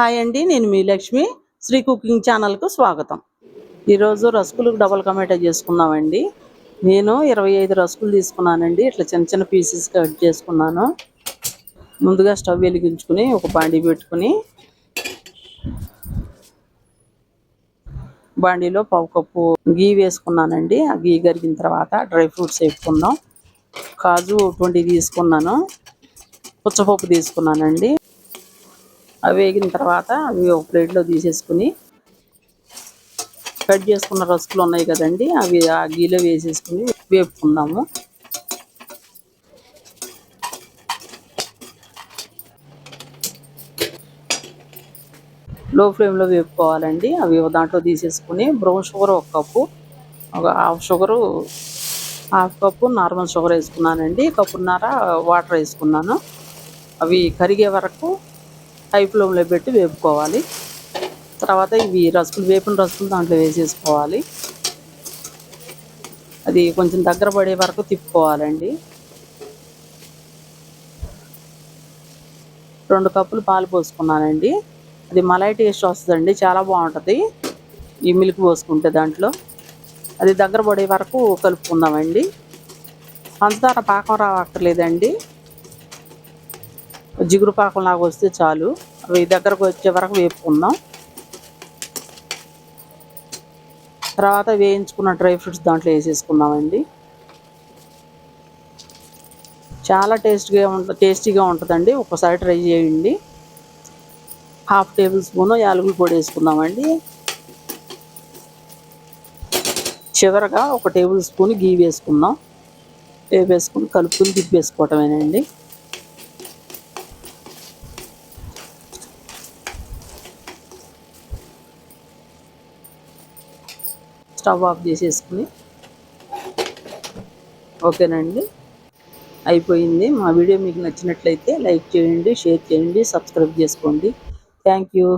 Hi అండి నేను మీ Lakshmi. Shri cooking ఛానల్కు స్వాగతం. ఈరోజు రసగులకు డబల్ కమేటా చేసుకున్నామండి నేను ఇరవై ఐదు రసగులు తీసుకున్నానండి. ఇట్లా చిన్న చిన్న పీసెస్ కట్ చేసుకున్నాను. ముందుగా స్టవ్ వెలిగించుకుని ఒక బాండీ పెట్టుకుని బాండీలో పావు కప్పు గీ వేసుకున్నానండి. ఆ గీ కరిగిన తర్వాత డ్రై ఫ్రూట్స్ వేసుకుందాం కాజు ట్వంటీ తీసుకున్నాను. పుచ్చపప్పు తీసుకున్నానండి. అవి వేగిన తర్వాత అవి ఒక ప్లేట్లో తీసేసుకుని కట్ చేసుకున్న రసుకులు ఉన్నాయి కదండి అవి ఆ గీలో వేసేసుకుని వేపుకుందాము. లో ఫ్లేమ్లో వేపుకోవాలండి. అవి దాంట్లో తీసేసుకుని బ్రౌన్ షుగర్ ఒక కప్పు ఒక half sugar half cup normal sugar వేసుకున్నానండి. కప్పున్నర వాటర్ వేసుకున్నాను. అవి కరిగే వరకు హై ఫ్లేమ్లో పెట్టి వేపుకోవాలి. తర్వాత ఇవి రసుకులు వేపిన రసుకులు దాంట్లో వేసేసుకోవాలి. అది కొంచెం దగ్గర పడే వరకు తిప్పుకోవాలండి. రెండు కప్పులు పాలు పోసుకున్నానండి. అది మలై టేస్ట్ వస్తుందండి చాలా బాగుంటుంది. ఈ మిల్క్ పోసుకుంటే దాంట్లో. అది దగ్గర పడే వరకు కలుపుకుందామండి. పంచదార పాకం రావక్కర్లేదండి. జిగురు పాకం లాగా వస్తే చాలు. అవి దగ్గరకు వచ్చే వరకు వేపుకుందాం. తర్వాత వేయించుకున్న డ్రై ఫ్రూట్స్ దాంట్లో వేసేసుకుందామండి. చాలా టేస్ట్గా ఉంటుంది టేస్టీగా ఉంటుందండి. ఒకసారి ట్రై చేయండి. హాఫ్ టేబుల్ స్పూన్ యాలకుల పొడి వేసుకుందామండి. చివరగా ఒక టేబుల్ స్పూన్ గీ వేసుకుందాం. వేసుకుని కలుపుకుని తిప్పేసుకోవటమేనండి. స్టవ్ ఆఫ్ చేసేసుకుని. ఓకేనండి? అయిపోయింది. మా వీడియో మీకు నచ్చినట్లయితే లైక్ చేయండి షేర్ చేయండి సబ్స్క్రైబ్ చేసుకోండి. Thank you.